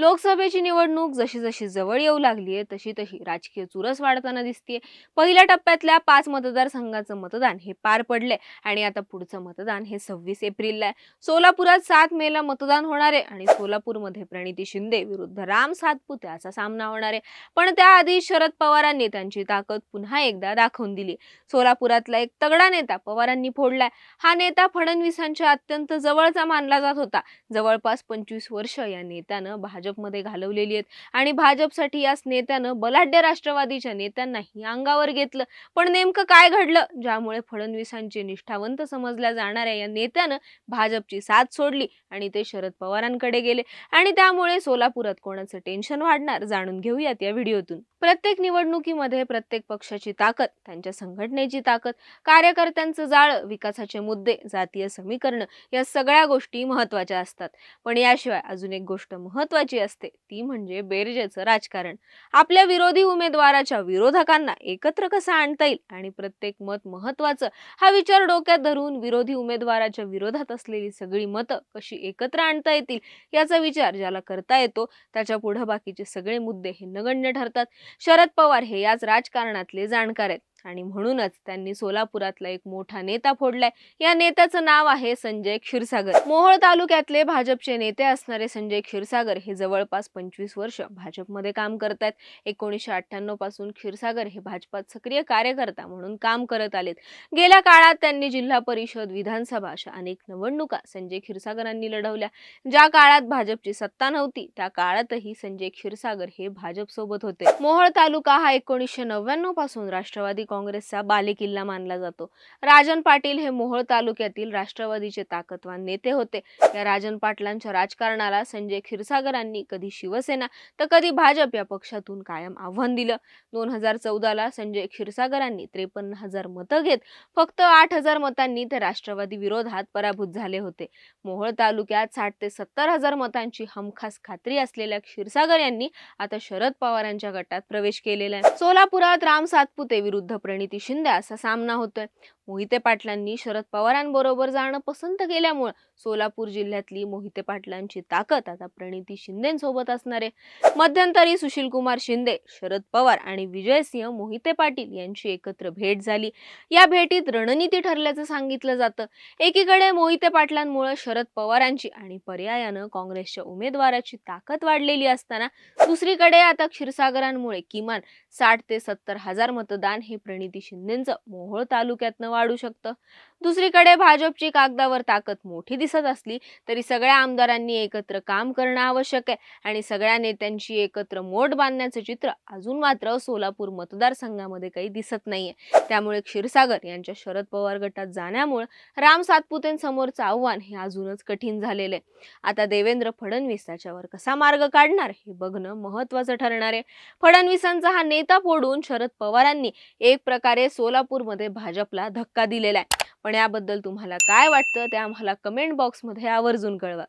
लोकसभेची निवडणूक जशी जशी जवळ येऊ लागली आहे तशी तशी राजकीय चुरस वाढताना दिसतीये. पहिल्या टप्प्यातल्या पाच मतदारसंघाचं मतदान हे पार पडले आणि आता पुढचं मतदान हे सव्वीस एप्रिलला आहे. सोलापुरात सात मेला मतदान होणार आहे आणि सोलापूरमध्ये प्रणिती शिंदे विरुद्ध राम सातपुते असा सामना होणार आहे. पण त्याआधी शरद पवारांनी त्यांची ताकद पुन्हा एकदा दाखवून दिली सोलापुरातला एक तगडा नेता पवारांनी फोडलाय. हा नेता फडणवीसांच्या अत्यंत जवळचा मानला जात होता. जवळपास पंचवीस वर्ष या नेत्यानं भाजप भाजपमध्ये घालवलेली आहेत. आणि भाजपसाठी याच नेत्यानं बलाढ्य राष्ट्रवादीच्या नेत्यांनाही अंगावर घेतलं. पण नेमकं काय घडलं? ज्यामुळे फडणवीसांचे निष्ठावंत समजल्या जाणाऱ्या या नेत्यानं भाजपची साथ सोडली आणि ते शरद पवारांकडे गेले. आणि त्यामुळे सोलापुरात कोणाचं टेन्शन वाढणार जाणून घेऊयात या व्हिडिओतून. प्रत्येक निवडणुकीमध्ये प्रत्येक पक्षाची ताकद त्यांच्या संघटनेची ताकद कार्यकर्त्यांचं जाळं विकासाचे मुद्दे जातीय समीकरण या सगळ्या गोष्टी महत्त्वाच्या असतात. पण याशिवाय अजून एक गोष्ट महत्वाची असते. ती म्हणजे बेरजेचं राजकारण. आपल्या विरोधी उमेदवाराच्या विरोधकांना एकत्र कसं आणता येईल आणि प्रत्येक मत महत्वाचं हा विचार डोक्यात धरून विरोधी उमेदवाराच्या विरोधात असलेली सगळी मतं कशी एकत्र आणता येतील याचा विचार ज्याला करता येतो त्याच्या पुढे बाकीचे सगळे मुद्दे हे नगण्य ठरतात. शरद पवार हे याच राजकारणातले जाणकार आहेत. आणि म्हणूनच त्यांनी सोलापुरातला एक मोठा नेता फोडलाय. या नेत्याचं नाव आहे संजय क्षीरसागर. मोहोळ तालुक्यातले भाजपचे नेते असणारे संजय क्षीरसागर हे जवळपास पंचवीस वर्ष भाजपमध्ये काम करत आहेत एकोणीसशे अठ्ठ्याण्णवपासून क्षीरसागर हे भाजपात सक्रिय कार्यकर्ता म्हणून काम करत आलेत. गेल्या काळात त्यांनी जिल्हा परिषद विधानसभा अशा अनेक निवडणुका संजय क्षीरसागरांनी लढवल्या. ज्या काळात भाजपची सत्ता नव्हती त्या काळातही संजय क्षीरसागर हे भाजप सोबत होते. मोहोळ तालुका हा एकोणीसशे नव्याण्णवपासून राष्ट्रवादी काँग्रेसचा बालेकिल्ला मानला जातो. राजन पाटील हे मोहोळ तालुक्यातील राष्ट्रवादीचे ताकदवान नेते होते. या राजन पाटलांच्या राजकारणाला संजय क्षीरसागरांनी कधी शिवसेना तर कधी भाजप या पक्षातून कायम आव्हान दिलं. दोन हजार चौदाला संजय क्षीरसागरांनी त्रेपन्न हजार मतं घेत फक्त आठ हजार मतांनी ते राष्ट्रवादी विरोधात पराभूत झाले होते. मोहोळ तालुक्यात साठ ते सत्तर हजार मतांची हमखास खात्री असलेल्या क्षीरसागर यांनी आता शरद पवारांच्या गटात प्रवेश केलेला आहे. सोलापुरात राम सातपुते विरुद्ध प्रणिती शिंदे असा सामना होतोय. मोहिते पाटलांनी शरद पवारांबरोबर जाणं पसंत केल्यामुळे सोलापूर जिल्ह्यातली मोहिते पाटलांची ताकद आता प्रणिती शिंदेसोबत असणार आहे. मध्यंतरी सुशीलकुमार शिंदे शरद पवार आणि विजयसिंह मोहिते पाटील यांची एकत्र भेट झाली. या भेटीत रणनीती ठरल्याचं सांगितलं जातं. एकीकडे मोहिते पाटलांमुळे शरद पवारांची आणि पर्यायानं काँग्रेसच्या उमेदवाराची ताकद वाढलेली असताना दुसरीकडे आता क्षीरसागरांमुळे किमान साठ ते सत्तर हजार मतदान हे प्रणिती शिंदेचं मोहोळ तालुक्यातनं वाढू शकतं. दुसरीकडे भाजपची कागदावर ताकद मोठी दिसत असली तरी सगळ्या आमदारांनी एकत्र काम करणं आवश्यक आहे आणि सगळ्या नेत्यांची एकत्र मोठ बांधण्याचं चित्र अजून मात्र सोलापूर मतदारसंघामध्ये काही दिसत नाहीये. त्यामुळे क्षीरसागर यांच्या शरद पवार गटात जाण्यामुळे राम सातपुतेंसमोरचं आव्हान हे अजूनच कठीण झालेलं आहे. आता देवेंद्र फडणवीस त्याच्यावर कसा मार्ग काढणार हे बघणं महत्वाचं ठरणार आहे. फडणवीसांचा हा नेता फोडून शरद पवारांनी एक प्रकारे सोलापूरमध्ये भाजपला धक्का धक्का दिलेला आहे पण याबद्दल तुम्हाला काय वाटतं ते आम्हाला कमेंट बॉक्समध्ये आवर्जून कळवा.